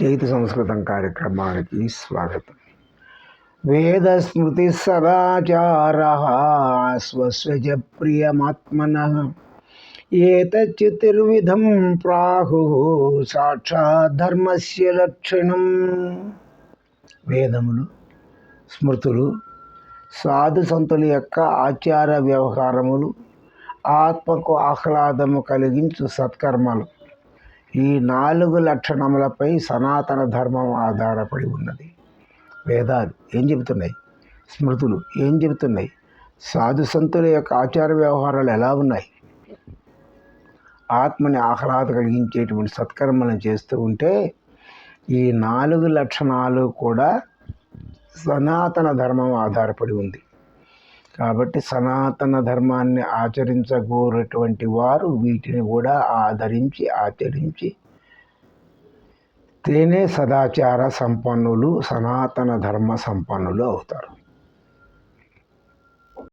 జైత సంస్కృతం కార్యక్రమానికి స్వాగతం. వేదస్మృతి సదాచార స్వస్వజ ప్రియమాత్మన. ఏతచ్యుతిర్విధం ప్రాహు సాక్షాత్ ధర్మస్య లక్షణం. వేదములు స్మృతులు సాధు సంతుల యొక్క ఆచార వ్యవహారములు ఆత్మకు ఆహ్లాదము కలిగించు సత్కర్మలు. ఈ నాలుగు లక్షణములపై సనాతన ధర్మం ఆధారపడి ఉన్నది. వేదాలు ఏం చెబుతున్నాయి? స్మృతులు ఏం చెబుతున్నాయి? సాధు సంతుల యొక్క ఆచార వ్యవహారాలు ఎలా ఉన్నాయి? ఆత్మని ఆహ్లాద కలిగించేటువంటి సత్కర్మలను చేస్తూ ఉంటే ఈ నాలుగు లక్షణాలు కూడా సనాతన ధర్మం ఆధారపడి ఉంది. కాబట్టి సనాతన ధర్మాన్ని ఆచరించగోరేటువంటి వారు వీటిని కూడా ఆదరించి ఆచరించి తేనే సదాచార సంపన్నులు సనాతన ధర్మ సంపన్నులు అవుతారు.